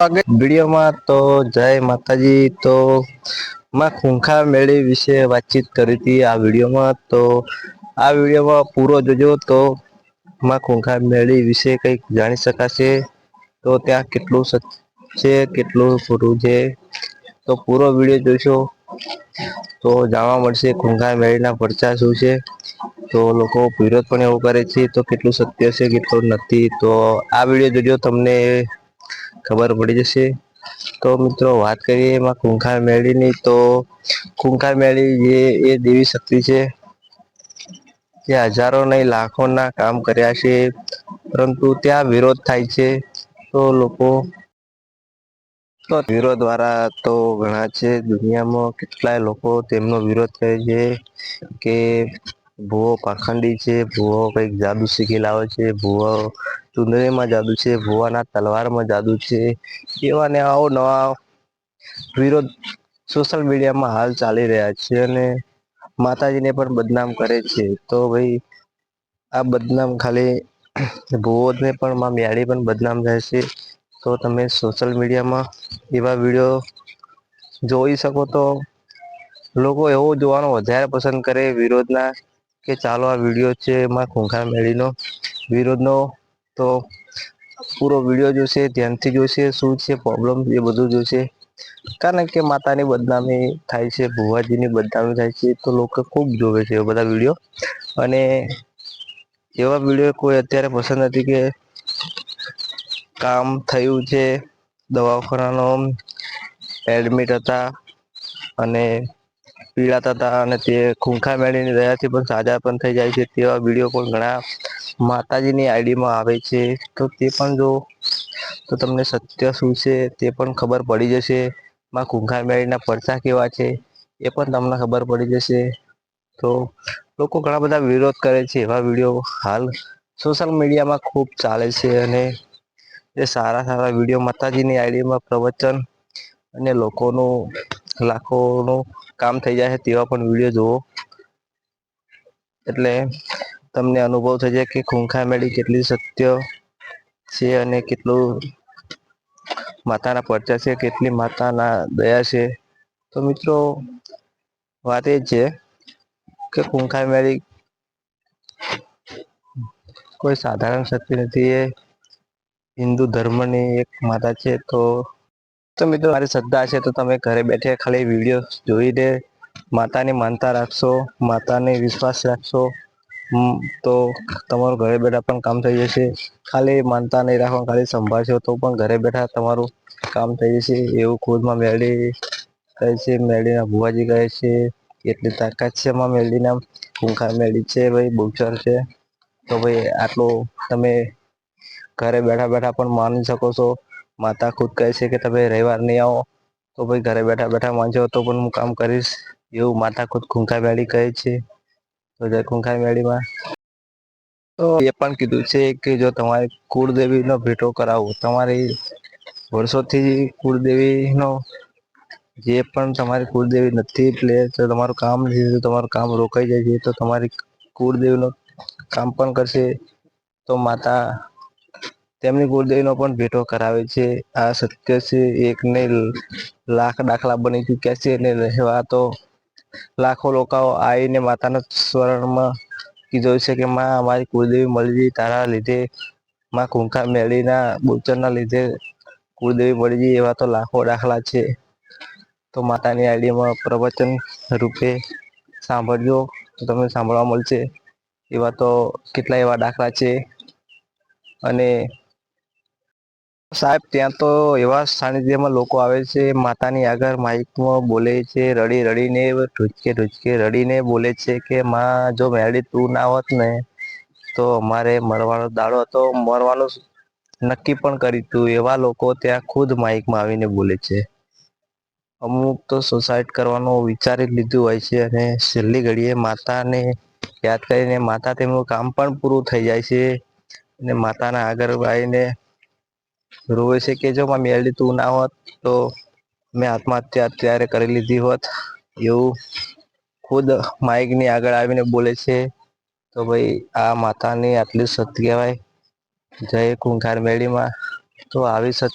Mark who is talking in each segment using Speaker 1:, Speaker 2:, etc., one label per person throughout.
Speaker 1: વિડીયોમાં તો જય માતાજી. તો માં ખૂંખા મેળી વિશે વાતચીત કરી હતી આ વિડીયોમાં. તો આ વિડીયોમાં પૂરો જોજો. તો માં ખૂંખા મેળી વિશે કંઈક જાણી શકાશે. તો ત્યાં કેટલું છે, કેટલું ખોટું છે. તો પૂરો વીડિયો જોઈશો તો જાણવા મળશે ખૂંખા મેળીના પડચા શું છે. તો લોકો વિરોધ પણ એવું કરે છે. તો કેટલું સત્ય છે, કેટલું નથી. તો આ વીડિયો જોજો. તમને ખબર પડી જશે. તો મિત્રો, વાત કરીએ એમાં કુંખાર મેળીની. તો કુંખાર મેળી જે એ દેવી શક્તિ છે જે હજારો નહીં, લાખોના કામ કર્યા છે. પરંતુ ત્યાં વિરોધ થાય છે. તો લોકો તો વિરોધ દ્વારા તો ઘણા છે. દુનિયામાં કેટલાય લોકો તેમનો વિરોધ કરે છે કે ભુવો પાખંડી છે, ભુવો કંઈક જાદુ શીખી લાવે છે, ભુવો ચુંદડીમાં જાદુ છે, ભુવાના તલવારમાં જાદુ છે, એવાને આવો નવા વિરોધ સોશિયલ મીડિયામાં હાલ ચાલી રહ્યા છે અને માતાજીને પણ બદનામ કરે છે. તો ભાઈ, આ બદનામ ખાલી ભુવોને પણ મ્યાળી પણ બદનામ થાય છે તો તમે સોશિયલ મીડિયામાં એવા વીડિયો જોઈ શકો તો લોકો એવું જોવાનું વધારે પસંદ કરે વિરોધ ના કે ચાલો આ વીડિયો છે એમાં ખૂંખાર મેળીનો વિરોધનો તો પૂરો વીડિયો જોશે, ધ્યાનથી જોશે, શું છે પ્રોબ્લેમ એ બધું જોશે. કારણ કે માતાની બદનામી થાય છે, ભુવાજીની બદનામી થાય છે, તો લોકો ખૂબ જોવે છે એ બધા વીડિયો અને એવા વીડિયો કોઈ અત્યારે પસંદ નથી કે કામ થયું છે, દવાખાનાનો એડમિટ હતા અને પીડાતા હતા અને તે ખૂંખા મેળીની દયાથી પણ સાજા પણ થઈ જાય છે તેવા વીડિયો પણ ઘણા માતાજીની આઈડીમાં આવે છે. તો તે પણ જો, તો તમને સત્ય શું છે તે પણ ખબર પડી જશે. માં ખૂંખા મેળીના પડછા કેવા છે એ પણ તમને ખબર પડી જશે. તો લોકો ઘણા બધા વિરોધ કરે છે એવા વીડિયો હાલ સોશિયલ મીડિયામાં ખૂબ ચાલે છે અને એ સારા સારા વીડિયો માતાજીની આઈડીમાં પ્રવચન અને લોકોનું લાખો નું કામ થઈ જાય છે તેવા પણ વીડિયો જોવો એટલે તમને અનુભવ થશે કે ખૂંખા મેળી કેટલી સત્ય છે અને કેટલું માતાના પરચા છે, કેટલી માતાના દયા છે. તો મિત્રો, વાત એજ છે કે ખૂંખા મેળી કોઈ સાધારણ શક્તિ નથી, એ હિન્દુ ધર્મની એક માતા છે. તો તો મિત્રો, મારી શ્રદ્ધા છે તો તમે ઘરે બેઠે ખાલી વીડિયો જોઈને માતાની માનતા રાખશો, માતાને વિશ્વાસ રાખશો. તો તમારું ઘરે બેઠા પણ કામ થઈ જશે. ખાલી માનતા નહીં રાખવા ખાલી સંભાળશો તો પણ ઘરે બેઠા તમારું કામ થઈ જશે. એવું ખુદમાં મેળી કહે છે, મેળીના ભુવાજી કહે છે, એટલી તાકાત છે એમાં મેળીના. ના મેળી છે ભાઈ બહુચર છે. તો ભાઈ, આટલું તમે ઘરે બેઠા બેઠા પણ માની શકો છો. માતા ખુદ કહે છે કે તમે રવિવાર નહીં આવો, તો ભાઈ ઘરે બેઠા બેઠા વાંચો તો પણ હું કામ કરીશ. એવું માતા ખુદ ખૂંખાર મેળી કહે છે. તો ખૂંખાર મેળીમાં. તો એ પણ કીધું છે કે જો તમારે કુળદેવીનો ભેટો કરાવો તમારી વર્ષોથી કુળદેવીનો જે પણ તમારી કુળદેવી નથી એટલે તો તમારું કામ નથી તમારું કામ રોકાઈ જાય છે, તો તમારી કુળદેવીનો કામ પણ કરશે. તો માતા તેમની કુળદેવીનો પણ ભેટો કરાવે છે. આ સત્ય છે, એક ને લાખ દાખલા બની ચુક્યા છે અને રહેવા તો લાખો લોકો આવીને માતાના સ્વરણમાં કીધો છે કે, માં, અમારી કુળદેવી મળી તારા લીધે માં કુંખા મેળીના બોચરના લીધે કુળદેવી મળી એવા તો લાખો દાખલા છે. તો માતાની આઈડીમાં પ્રવચન રૂપે સાંભળજો, તો તમને સાંભળવા મળશે. એવા તો કેટલા એવા દાખલા છે. અને સાહેબ, ત્યાં તો એવા સાનિધ્યમાં લોકો આવે છે, માતાની આગળ માઇકમાં બોલે છે, રડી રડીને, ઢૂચકે ઢૂચકે રડીને બોલે છે કે, માં, જો મેળી તું ના હોત ને, તો અમારે મરવાનો દાડો હતો, મરવાનું નક્કી પણ કરી તું. એવા લોકો ત્યાં ખુદ માઇકમાં આવીને બોલે છે. અમુક તો સુસાઇડ કરવાનું વિચારી લીધું હોય છે અને છેલ્લી ઘડીએ માતાને યાદ કરીને માતા તેમનું કામ પણ પૂરું થઈ જાય છે અને માતાના આગળ આવીને રોવે છે કે જો મેલડી તું ના હોત, તો મેં આત્મહત્યા અત્યારે કરી લીધી હોત. એવું ખુદ માઇકની આગળ આવીને બોલે છે, તો ભાઈ આ માતાની આટલી સત કહેવાય. જય કુંખાર મેળીમાં. તો આવી સત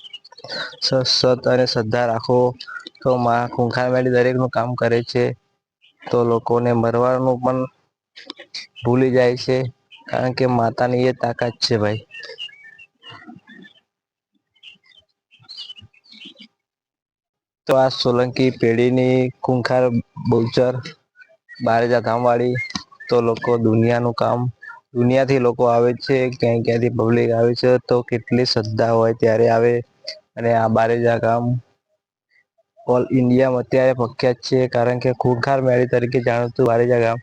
Speaker 1: સત અને શ્રદ્ધા રાખો. તો માં કુંખાર મેળી દરેકનું કામ કરે છે, તો લોકોને મરવાનું પણ ભૂલી જાય છે, કારણ કે માતાની એ તાકાત છે ભાઈ. તો આ સોલંકી પેઢીની ખૂંખાર બહુચર, બારેજા ગામવાળી તો લોકો દુનિયાનું કામ, દુનિયાથી લોકો આવે છે, ક્યાંય ક્યાંથી પબ્લિક આવે છે, તો કેટલી શ્રદ્ધા હોય ત્યારે આવે અને આ બારેજા ગામ ઓલ ઇન્ડિયામાં અત્યારે પ્રખ્યાત છે, કારણ કે ખૂંખાર મેળી તરીકે જાણીતું બારેજા ગામ.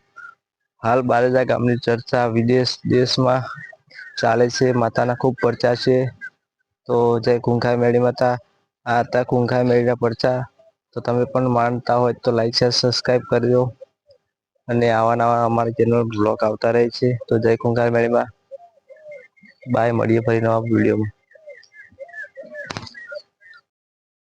Speaker 1: હાલ બારેજા ગામની ચર્ચા વિદેશ દેશમાં ચાલે છે માતાના ખૂબ ખૂબ છે. તો જય કુંખાર મેળી માતા. આ હતા કુંખા મેળના પડચા તો તમે પણ માનતા હોય તો લાઈક શેર સબસ્ક્રાઈબ કરજો. અને આવા નવા અમારી ચેનલ બ્લોગ આવતા રહે છે. તો જય કુંખાર મેળીમાં બાય મળીએ ફરી નવા વિડીયોમાં